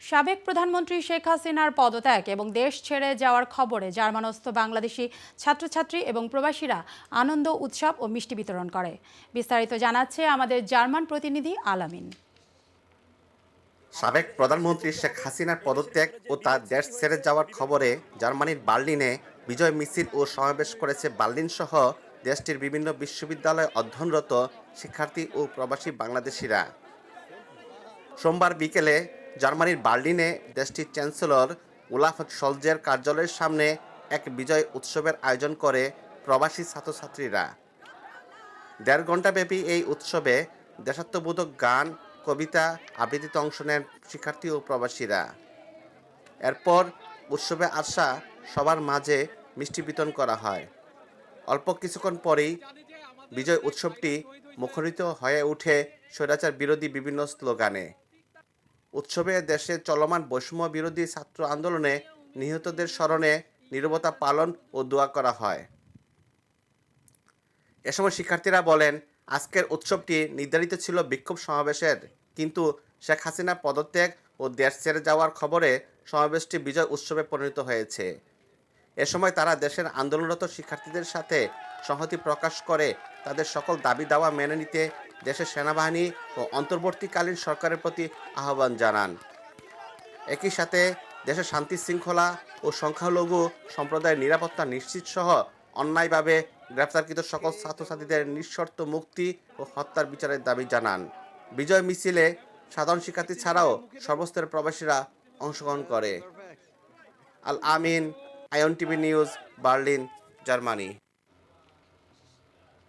সাবেক প্রধানমন্ত্রী শেখ হাসিনার পদত্যাগ এবং দেশ ছেড়ে যাওয়ার খবরে জার্মানস্থ বাংলাদেশি ছাত্রছাত্রী এবং প্রবাসীরা আনন্দ, উৎসব ও মিষ্টি বিতরণ করে। বিস্তারিত জানাচ্ছে আমাদের জার্মান প্রতিনিধি আলামিন। সাবেক প্রধানমন্ত্রী শেখ হাসিনার পদত্যাগ ও তার দেশ ছেড়ে যাওয়ার খবরে জার্মানির বার্লিনে বিজয় মিছিল ও সমাবেশ করেছে বার্লিন সহ দেশটির বিভিন্ন বিশ্ববিদ্যালয়ে অধ্যয়নরত শিক্ষার্থী ও প্রবাসী বাংলাদেশিরা। সোমবার বিকেলে জার্মানির বার্লিনে দেশটির চ্যান্সেলর উলাফ সলজের কার্যালয়ের সামনে এক বিজয় উৎসবের আয়োজন করে প্রবাসী ছাত্রছাত্রীরা। দেড় ঘণ্টাব্যাপী এই উৎসবে দেশাত্মবোধক গান, কবিতা আবৃত্তিতে অংশ নেন শিক্ষার্থী ও প্রবাসীরা। এরপর উৎসবে আসা সবার মাঝে মিষ্টি বিতরণ করা হয়। অল্প কিছুক্ষণ পরেই বিজয় উৎসবটি মুখরিত হয়ে ওঠে স্বৈরাচার বিরোধী বিভিন্ন স্লোগানে। উৎসবে দেশে চলমান বৈষম্য বিরোধী ছাত্র আন্দোলনে নিহতদের স্মরণে নীরবতা পালন ও দোয়া করা হয়। এ সময় শিক্ষার্থীরা বলেন, আজকের উৎসবটি নির্ধারিত ছিল বিক্ষোভ সমাবেশের, কিন্তু শেখ হাসিনা পদত্যাগ ও দেশ ছেড়ে যাওয়ার খবরে সমাবেশটি বিজয় উৎসবে পরিণত হয়েছে। এ সময় তারা দেশের আন্দোলনরত শিক্ষার্থীদের সাথে সংহতি প্রকাশ করে তাদের সকল দাবি দাওয়া মেনে নিতে দেশের সেনাবাহিনী ও অন্তর্বর্তীকালীন সরকারের প্রতি আহ্বান জানান। একই সাথে দেশের শান্তি শৃঙ্খলা ও সংখ্যালঘু সম্প্রদায়ের নিরাপত্তা নিশ্চিত সহ অন্যায়ভাবে গ্রেপ্তারকৃত সকল ছাত্রছাত্রীদের নিঃশর্ত মুক্তি ও হত্যার বিচারের দাবি জানান। বিজয় মিছিলে সাধারণ শিক্ষার্থী ছাড়াও সর্বস্তরের প্রবাসীরা অংশগ্রহণ করে। Al Amin Ayan TV news, Berlin, Germany.